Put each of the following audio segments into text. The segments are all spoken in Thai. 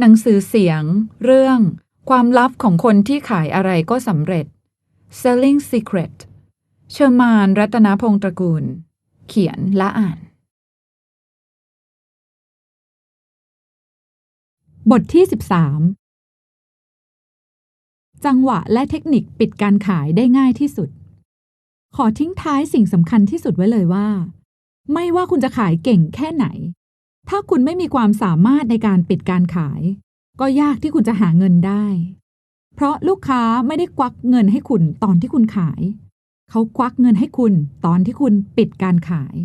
หนังสือเสียง เรื่อง ความลับของคนที่ขายอะไรก็สำเร็จ Selling Secret เชอร์มานรัตนพงษ์ตระกูล เขียนและอ่าน บทที่ 13 จังหวะและเทคนิคปิดการขายได้ง่ายที่สุด ขอทิ้งท้ายสิ่งสำคัญที่สุดไว้เลยว่า ไม่ว่าคุณจะขายเก่งแค่ไหน ถ้าคุณไม่มีความสามารถในการปิดการขาย ก็ยากที่คุณจะหาเงินได้ เพราะลูกค้าไม่ได้ควักเงินให้คุณตอนที่คุณขาย เขาควักเงินให้คุณตอนที่คุณปิดการขาย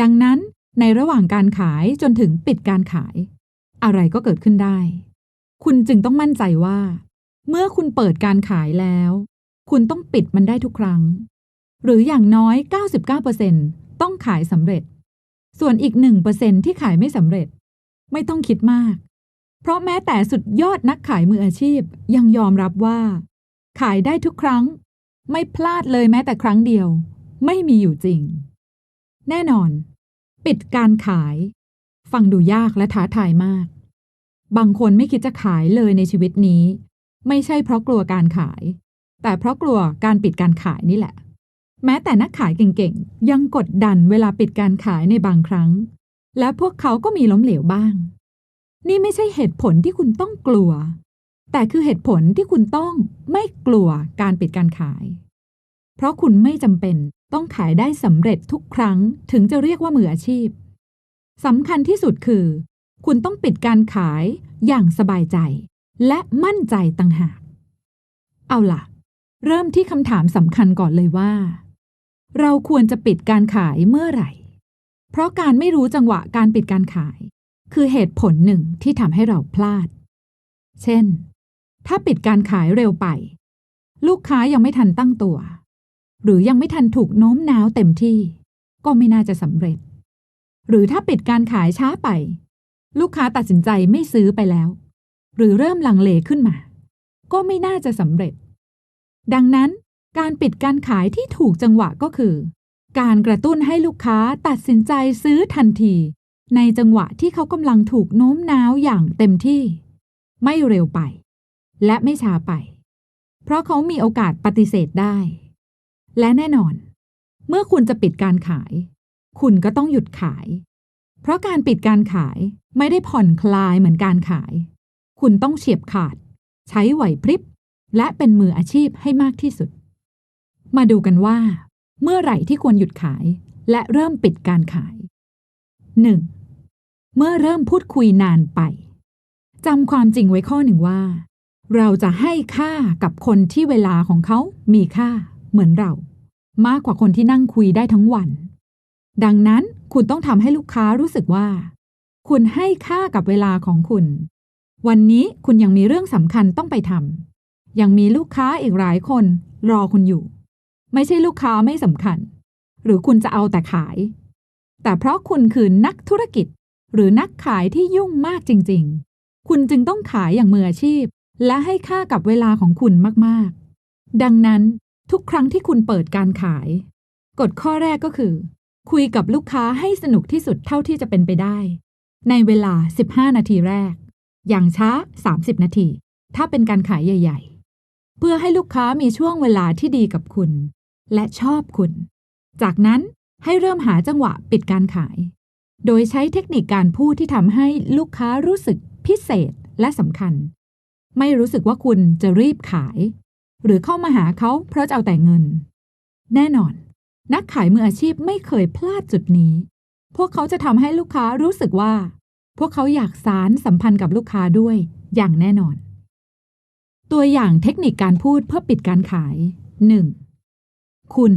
ดังนั้นในระหว่างการขายจนถึงปิดการขาย อะไรก็เกิดขึ้นได้ คุณจึงต้องมั่นใจว่า เมื่อคุณเปิดการขายแล้ว คุณต้องปิดมันได้ทุกครั้ง หรืออย่างน้อย 99%ต้องขายสำเร็จ ส่วนอีก 1%ที่ขายไม่สำเร็จ ไม่ต้องคิดมาก เพราะแม้แต่สุดยอดนักขายมืออาชีพยังยอมรับว่า ขายได้ทุกครั้ง ไม่พลาดเลยแม้แต่ครั้งเดียว ไม่มีอยู่จริง แน่นอน ปิดการขาย ฟังดูยากและท้าทายมาก บางคนไม่คิดจะขายเลยในชีวิตนี้ ไม่ใช่เพราะกลัวการขาย แต่เพราะกลัวการปิดการขายนี่แหละ แม้แต่นักขายเก่งๆ ยังกดดันเวลาปิดการขายในบางครั้ง และพวกเขาก็มีล้มเหลวบ้าง นี่ไม่ใช่เหตุผลที่คุณต้องกลัว แต่คือเหตุผลที่คุณต้องไม่กลัวการปิดการขาย เพราะคุณไม่จำเป็นต้องขายได้สำเร็จทุกครั้งถึงจะเรียกว่ามืออาชีพสำคัญที่สุดคือ คุณต้องปิดการขายอย่างสบายใจ และมั่นใจต่างหาก เอาล่ะ เริ่มที่คำถามสำคัญก่อนเลยว่า เราควรจะปิดการขายเมื่อไหร่ เพราะการไม่รู้จังหวะการปิดการขาย คือเหตุผลหนึ่งที่ทำให้เราพลาด เช่น ถ้าปิดการขายเร็วไป ลูกค้ายังไม่ทันตั้งตัว หรือยังไม่ทันถูกโน้มน้าวเต็มที่ ก็ไม่น่าจะสำเร็จ หรือถ้าปิดการขายช้าไป ลูกค้าตัดสินใจไม่ซื้อไปแล้ว หรือเริ่มลังเลขึ้นมา ก็ไม่น่าจะสำเร็จ ดังนั้น การปิดการขายที่ถูกจังหวะก็คือ การกระตุ้นให้ลูกค้าตัดสินใจซื้อทันที ในจังหวะที่เขากำลังถูกโน้มน้าวอย่างเต็มที่ ไม่เร็วไป และไม่ช้าไป เพราะเขามีโอกาสปฏิเสธได้ และแน่นอน เมื่อคุณจะปิดการขาย คุณก็ต้องหยุดขาย เพราะการปิดการขายไม่ได้ผ่อนคลายเหมือนการขาย คุณต้องเฉียบขาด ใช้ไหวพริบ และเป็นมืออาชีพให้มากที่สุด มาดูกันว่า เมื่อไหร่ที่ควรหยุดขาย และเริ่มปิดการขาย 1. เมื่อเริ่มพูดคุยนานไปจำความจริงไว้ข้อหนึ่งว่า เราจะให้ค่ากับคนที่เวลาของเขามีค่าเหมือนเรา มากกว่าคนที่นั่งคุยได้ทั้งวัน ดังนั้นคุณต้องทำให้ลูกค้ารู้สึกว่า คุณให้ค่ากับเวลาของคุณ วันนี้คุณยังมีเรื่องสำคัญต้องไปทำยังมีลูกค้าอีกหลายคนรอคุณอยู่ ไม่ใช่ลูกค้าไม่สำคัญ หรือคุณจะเอาแต่ขาย แต่เพราะคุณคือนักธุรกิจ หรือนักขายที่ยุ่งมากจริง ๆ คุณจึงต้องขายอย่างมืออาชีพ และให้ค่ากับเวลาของคุณมากๆ ดังนั้นทุกครั้งที่คุณเปิดการขาย กฎข้อแรกก็คือ คุยกับลูกค้าให้สนุกที่สุดเท่าที่จะเป็นไปได้ ในเวลา 15 นาทีแรก อย่างช้า 30 นาที ถ้าเป็นการขายใหญ่ ๆ เพื่อให้ลูกค้ามีช่วงเวลาที่ดีกับคุณ และชอบคุณ จากนั้นให้เริ่มหาจังหวะปิดการขาย โดยใช้เทคนิคการพูดที่ทำให้ลูกค้ารู้สึกพิเศษและสำคัญ ไม่รู้สึกว่าคุณจะรีบขาย หรือเข้ามาหาเขาเพราะจะเอาแต่เงิน แน่นอน นักขายมืออาชีพไม่เคยพลาดจุดนี้ พวกเขาจะทำให้ลูกค้ารู้สึกว่า พวกเขาอยากสารสัมพันธ์กับลูกค้าด้วยอย่างแน่นอน ตัวอย่างเทคนิคการพูดเพื่อปิดการขาย 1. คุณ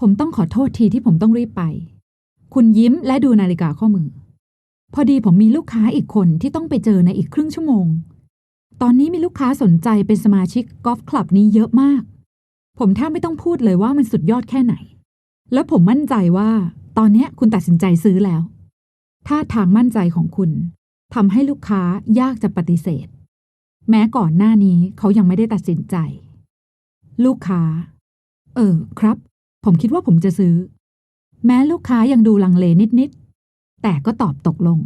ผมต้องขอโทษทีที่ผมต้องรีบไป คุณยิ้มและดูนาฬิกาข้อมือ พอดีผมมีลูกค้าอีกคนที่ต้องไปเจอในอีกครึ่งชั่วโมง ตอนนี้มีลูกค้าสนใจเป็นสมาชิกกอล์ฟคลับนี้เยอะมาก ผมแทบไม่ต้องพูดเลยว่ามันสุดยอดแค่ไหน แล้วผมมั่นใจว่า ตอนนี้คุณตัดสินใจซื้อแล้วท่าทางมั่นใจของคุณทำให้ลูกค้ายากจะปฏิเสธ แม้ก่อนหน้านี้เขายังไม่ได้ตัดสินใจ ลูกค้า เออครับ ผมคิดว่าผมจะซื้อ แม้ลูกค้ายังดูลังเลนิดๆ แต่ก็ตอบตกลง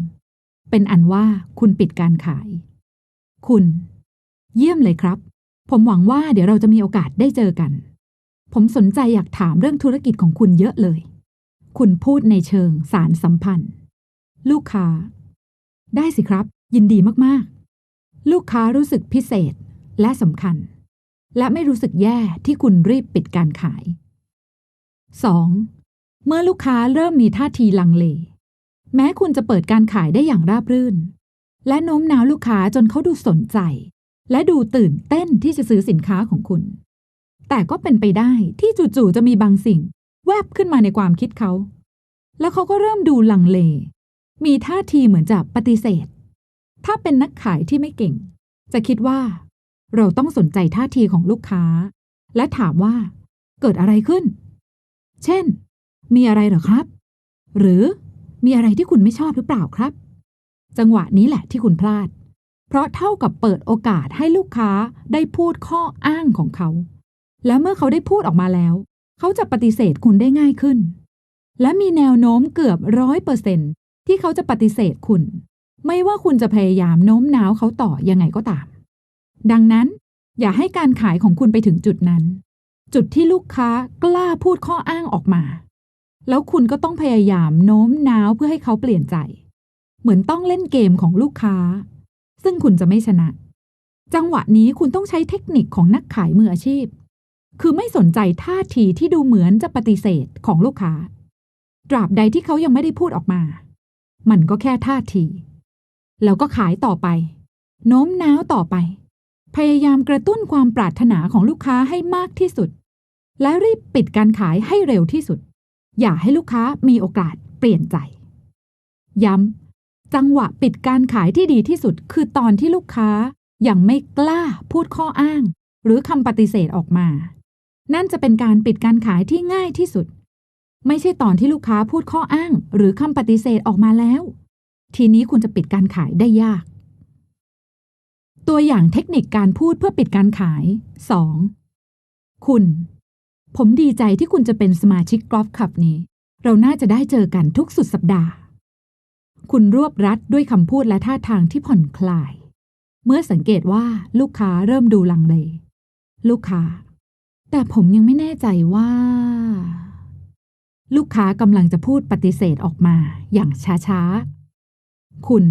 เป็นอันว่าคุณปิดการขาย คุณ เยี่ยมเลยครับ ผมหวังว่าเดี๋ยวเราจะมีโอกาสได้เจอกัน ผมสนใจอยากถามเรื่องธุรกิจของคุณเยอะเลย คุณพูดในเชิงสารสัมพันธ์ ลูกค้า ได้สิครับ ยินดีมากๆ ลูกค้ารู้สึกพิเศษและสำคัญ และไม่รู้สึกแย่ที่คุณรีบปิดการขาย 2. เมื่อลูกค้าเริ่มมีท่าทีลังเล แม้คุณจะเปิดการขายได้อย่างราบรื่น และโน้มน้าวลูกค้าจนเขาดูสนใจ และดูตื่นเต้นที่จะซื้อสินค้าของคุณ แต่ก็เป็นไปได้ที่จู่ๆจะมีบางสิ่ง แวบขึ้นมาในความคิดเขา แล้วเขาก็เริ่มดูลังเล มีท่าทีเหมือนจะปฏิเสธ ถ้าเป็นนักขายที่ไม่เก่ง จะคิดว่า เราต้องสนใจท่าทีของลูกค้า และถามว่า เกิดอะไรขึ้น เช่น มีอะไรหรอครับ หรือมีอะไรที่คุณไม่ชอบหรือเปล่าครับ จังหวะนี้แหละที่คุณพลาด เพราะเท่ากับเปิดโอกาสให้ลูกค้าได้พูดข้ออ้างของเขา และเมื่อเขาได้พูดออกมาแล้ว เขาจะปฏิเสธคุณได้ง่ายขึ้น และมีแนวโน้มเกือบร้อยเปอร์เซนที่เขาจะปฏิเสธคุณ ไม่ว่าคุณจะพยายามโน้มน้าวเขาต่อยังไงก็ตาม ดังนั้นอย่าให้การขายของคุณไปถึงจุดนั้น จุดที่ลูกค้ากล้าพูดข้ออ้างออกมา แล้วคุณก็ต้องพยายามโน้มน้าวเพื่อให้เขาเปลี่ยนใจ เหมือนต้องเล่นเกมของลูกค้า ซึ่งคุณจะไม่ชนะ จังหวะนี้คุณต้องใช้เทคนิคของนักขายมืออาชีพ คือไม่สนใจท่าทีที่ดูเหมือนจะปฏิเสธของลูกค้า ตราบใดที่เขายังไม่ได้พูดออกมา มันก็แค่ท่าที แล้วก็ขายต่อไป โน้มน้าวต่อไป พยายามกระตุ้นความปรารถนาของลูกค้าให้มากที่สุด และรีบปิดการขายให้เร็วที่สุด อย่าให้ลูกค้ามีโอกาสเปลี่ยนใจ ย้ำ จังหวะปิดการขายที่ดีที่สุด คือตอนที่ลูกค้ายังไม่กล้าพูดข้ออ้าง หรือคำปฏิเสธออกมา นั่นจะเป็นการปิดการขายที่ง่ายที่สุด ไม่ใช่ตอนที่ลูกค้าพูดข้ออ้าง หรือคำปฏิเสธออกมาแล้ว ทีนี้คุณจะปิดการขายได้ยาก ตัวอย่างเทคนิคการพูดเพื่อปิดการขาย 2. คุณ ผมดีใจที่คุณจะเป็นสมาชิกกอล์ฟคลับนี้ เราน่าจะได้เจอกันทุกสุดสัปดาห์ คุณรวบรัดด้วยคำพูดและท่าทางที่ผ่อนคลาย เมื่อสังเกตว่าลูกค้าเริ่มดูลังเล ลูกค้า แต่ผมยังไม่แน่ใจว่า ลูกค้ากำลังจะพูดปฏิเสธออกมาอย่างช้าๆ คุณ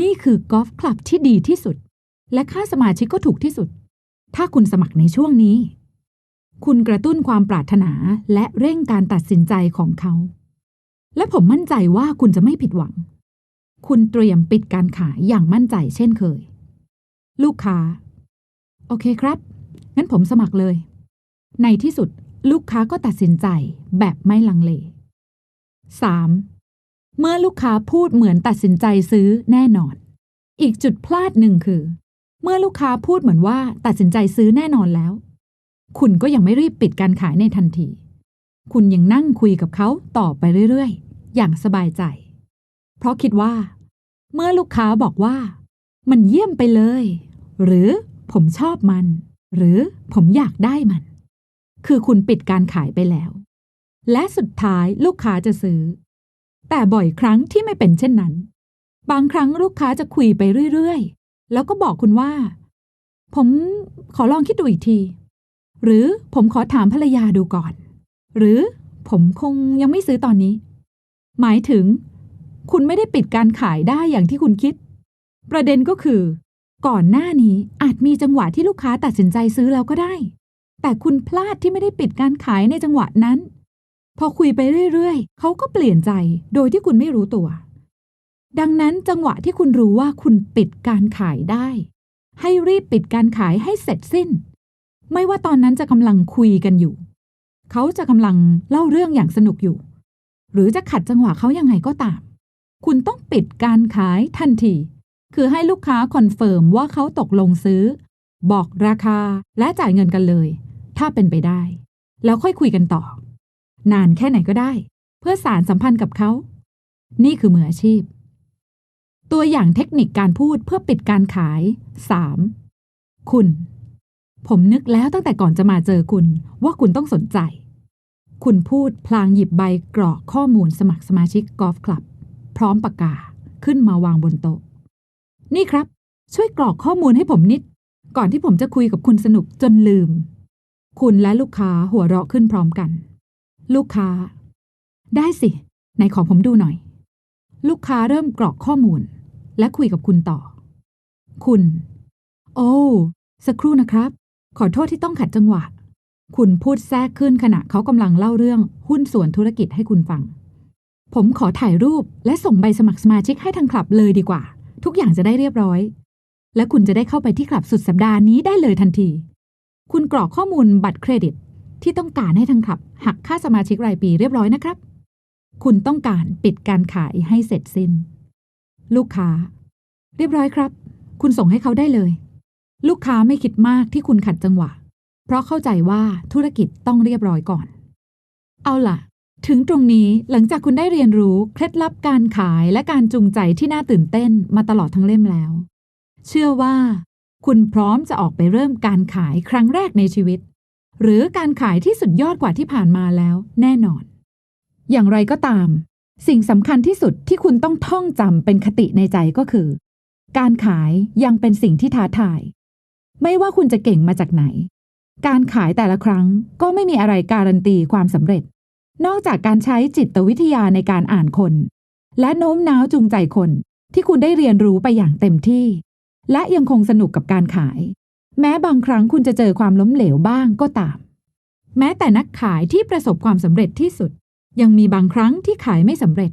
นี่คือกอล์ฟคลับที่ดีที่สุด และค่าสมาชิกก็ถูกที่สุด ถ้าคุณสมัครในช่วงนี้ คุณกระตุ้นความปรารถนาและเร่งการตัดสินใจของเขา และผมมั่นใจว่าคุณจะไม่ผิดหวัง คุณเตรียมปิดการขายอย่างมั่นใจเช่นเคย ลูกค้า โอเคครับ งั้นผมสมัครเลย ในที่สุดลูกค้าก็ตัดสินใจแบบไม่ลังเล 3. เมื่อลูกค้าพูดเหมือนตัดสินใจซื้อแน่นอน อีกจุดพลาดหนึ่งคือ เมื่อลูกค้าพูดเหมือนว่าตัดสินใจซื้อแน่นอนแล้ว คุณก็ยังไม่รีบปิดการขายในทันที คุณยังนั่งคุยกับเขาต่อไปเรื่อยๆ อย่างสบายใจ เพราะคิดว่า เมื่อลูกค้าบอกว่า มันเยี่ยมไปเลย หรือผมชอบมัน หรือผมอยากได้มัน คือคุณปิดการขายไปแล้ว และสุดท้ายลูกค้าจะซื้อ แต่บ่อยครั้งที่ไม่เป็นเช่นนั้น บางครั้งลูกค้าจะคุยไปเรื่อยๆ แล้วก็บอกคุณว่า ผมขอลองคิดดูอีกที หรือผมขอถามภรรยาดูก่อน หรือผมคงยังไม่ซื้อตอนนี้ หมายถึง คุณไม่ได้ปิดการขายได้อย่างที่คุณคิด ประเด็นก็คือ ก่อนหน้านี้อาจมีจังหวะที่ลูกค้าตัดสินใจซื้อแล้วก็ได้ แต่คุณพลาดที่ไม่ได้ปิดการขายในจังหวะนั้น พอคุยไปเรื่อยๆ เขาก็เปลี่ยนใจโดยที่คุณไม่รู้ตัว ดังนั้นจังหวะที่คุณรู้ว่าคุณปิดการขายได้ ให้รีบปิดการขายให้เสร็จสิ้น ไม่ว่าตอนนั้นจะกำลังคุยกันอยู่ เขาจะกำลังเล่าเรื่องอย่างสนุกอยู่ หรือจะขัดจังหวะเขายังไงก็ตาม คุณต้องปิดการขายทันที คือให้ลูกค้าคอนเฟิร์มว่าเขาตกลงซื้อ บอกราคาและจ่ายเงินกันเลย ถ้าเป็นไปได้ แล้วค่อยคุยกันต่อ นานแค่ไหนก็ได้ เพื่อสารสัมพันธ์กับเขา นี่คือมืออาชีพ ตัวอย่างเทคนิคการพูดเพื่อปิดการขาย 3. คุณ ผมนึกแล้วตั้งแต่ก่อนจะมาเจอคุณ ว่าคุณต้องสนใจ คุณพูดพลางหยิบใบกรอกข้อมูลสมัครสมาชิกกอล์ฟคลับ พร้อมปากกาขึ้นมาวางบนโต๊ะ นี่ครับ ช่วยกรอกข้อมูลให้ผมนิด ก่อนที่ผมจะคุยกับคุณสนุกจนลืม คุณและลูกค้าหัวเราะขึ้นพร้อมกัน ลูกค้า ได้สิไหนขอผมดูหน่อย ลูกค้าเริ่มกรอกข้อมูล และคุยกับคุณต่อ คุณ โอ้สักครู่นะครับ ขอโทษที่ต้องขัดจังหวะ คุณพูดแทรกขึ้นขณะเขากำลังเล่าเรื่องหุ้นส่วนธุรกิจให้คุณฟัง ผมขอถ่ายรูปและส่งใบสมัครสมาชิกให้ทางคลับเลยดีกว่า ทุกอย่างจะได้เรียบร้อย และคุณจะได้เข้าไปที่คลับสุดสัปดาห์นี้ได้เลยทันที คุณกรอกข้อมูลบัตรเครดิต ที่ต้องการให้ทางคลับ หักค่าสมาชิกรายปีเรียบร้อยนะครับ คุณต้องการปิดการขายให้เสร็จสิ้น ลูกค้า เรียบร้อยครับ คุณส่งให้เขาได้เลย ลูกค้าไม่คิดมากที่คุณขัดจังหวะ เพราะเข้าใจว่าธุรกิจต้องเรียบร้อยก่อน เอาล่ะ ถึงตรงนี้หลังจากคุณได้เรียนรู้เคล็ดลับการขายและการจูงใจที่น่าตื่นเต้นมาตลอดทั้งเล่มแล้ว เชื่อว่า คุณพร้อมจะออกไปเริ่มการขายครั้งแรกในชีวิต หรือการขายที่สุดยอดกว่าที่ผ่านมาแล้ว แน่นอน อย่างไรก็ตาม สิ่งสำคัญที่สุดที่คุณต้องท่องจำเป็นคติในใจก็คือ การขายยังเป็นสิ่งที่ท้าทาย ไม่ว่าคุณจะเก่งมาจากไหน การขายแต่ละครั้งก็ไม่มีอะไรการันตีความสำเร็จ นอกจากการใช้จิตวิทยาในการอ่านคน และโน้มน้าวจูงใจคนที่คุณได้เรียนรู้ไปอย่างเต็มที่ และยังคงสนุกกับการขาย แม้บางครั้งคุณจะเจอความล้มเหลวบ้างก็ตาม แม้แต่นักขายที่ประสบความสำเร็จที่สุด ยังมีบางครั้งที่ขายไม่สำเร็จ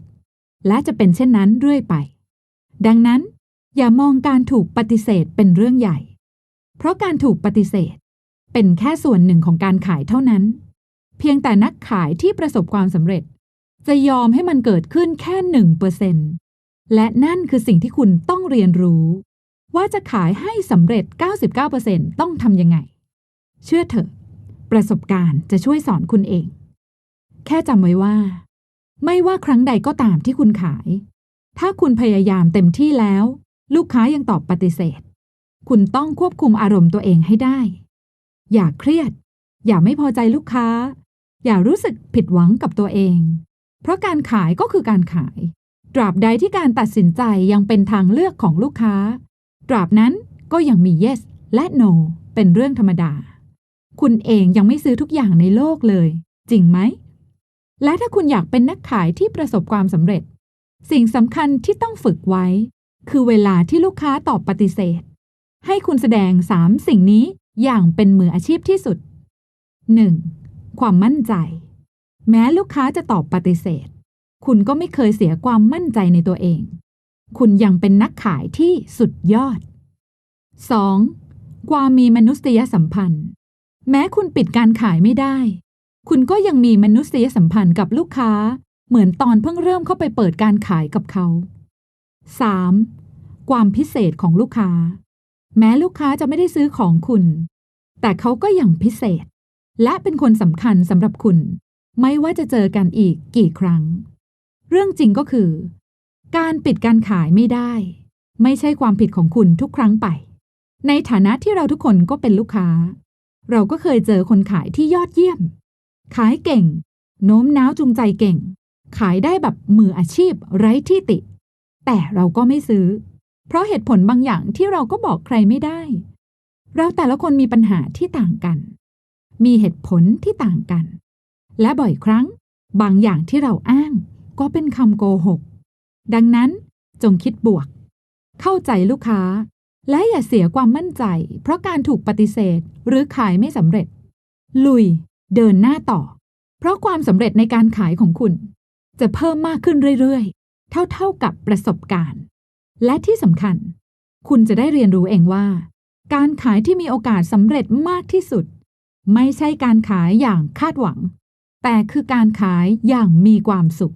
และจะเป็นเช่นนั้นเรื่อยไป ดังนั้น อย่ามองการถูกปฏิเสธเป็นเรื่องใหญ่ เพราะการถูกปฏิเสธ เป็นแค่ส่วนหนึ่งของการขายเท่านั้น เพียงแต่นักขายที่ประสบความสำเร็จ จะยอมให้มันเกิดขึ้นแค่หนึ่งเปอร์เซ็นและนั่นคือสิ่งที่คุณต้องเรียนรู้ ว่าจะขายให้สำเร็จ 99%ต้องทำยังไง เชื่อเถอะ ประสบการณ์จะช่วยสอนคุณเอง แค่จำไว้ว่า ไม่ว่าครั้งใดก็ตามที่คุณขาย ถ้าคุณพยายามเต็มที่แล้ว ลูกค้ายังตอบปฏิเสธ คุณต้องควบคุมอารมณ์ตัวเองให้ได้ อย่าเครียด อย่าไม่พอใจลูกค้า อย่ารู้สึกผิดหวังกับตัวเอง เพราะการขายก็คือการขาย ตราบใดที่การตัดสินใจยังเป็นทางเลือกของลูกค้า ตราบนั้นก็ยังมี yes และ no เป็นเรื่องธรรมดา คุณเองยังไม่ซื้อทุกอย่างในโลกเลย จริงไหม และถ้าคุณอยากเป็นนักขายที่ประสบความสำเร็จ สิ่งสำคัญที่ต้องฝึกไว้ คือเวลาที่ลูกค้าตอบปฏิเสธ ให้คุณแสดง 3 สิ่งนี้อย่างเป็นมืออาชีพที่สุด 1. ความมั่นใจ แม้ลูกค้าจะตอบปฏิเสธ คุณก็ไม่เคยเสียความมั่นใจในตัวเอง คุณยังเป็นนักขายที่สุดยอด 2. ความมีมนุษยสัมพันธ์ แม้คุณปิดการขายไม่ได้ คุณก็ยังมีมนุษยสัมพันธ์กับลูกค้า เหมือนตอนเพิ่งเริ่มเข้าไปเปิดการขายกับเขา 3. ความพิเศษของลูกค้า แม้ลูกค้าจะไม่ได้ซื้อของคุณ แต่เขาก็ยังพิเศษ และเป็นคนสำคัญสำหรับคุณ ไม่ว่าจะเจอกันอีกกี่ครั้ง เรื่องจริงก็คือ การปิดการขายไม่ได้ ไม่ใช่ความผิดของคุณทุกครั้งไป ในฐานะที่เราทุกคนก็เป็นลูกค้า เราก็เคยเจอคนขายที่ยอดเยี่ยม ขายเก่ง โน้มน้าวจูงใจเก่ง ขายได้แบบมืออาชีพไร้ที่ติ แต่เราก็ไม่ซื้อ เพราะเหตุผลบางอย่างที่เราก็บอกใครไม่ได้ เราแต่ละคนมีปัญหาที่ต่างกัน มีเหตุผลที่ต่างกัน และบ่อยครั้ง บางอย่างที่เราอ้างก็เป็นคำโกหก ดังนั้นจงคิดบวก เข้าใจลูกค้า และอย่าเสียความมั่นใจ เพราะการถูกปฏิเสธหรือขายไม่สำเร็จ ลุย เดินหน้าต่อ เพราะความสำเร็จในการขายของคุณ จะเพิ่มมากขึ้นเรื่อยๆ เท่าๆกับประสบการณ์ และที่สำคัญ คุณจะได้เรียนรู้เองว่า การขายที่มีโอกาสสำเร็จมากที่สุด ไม่ใช่การขายอย่างคาดหวัง แต่คือการขายอย่างมีความสุข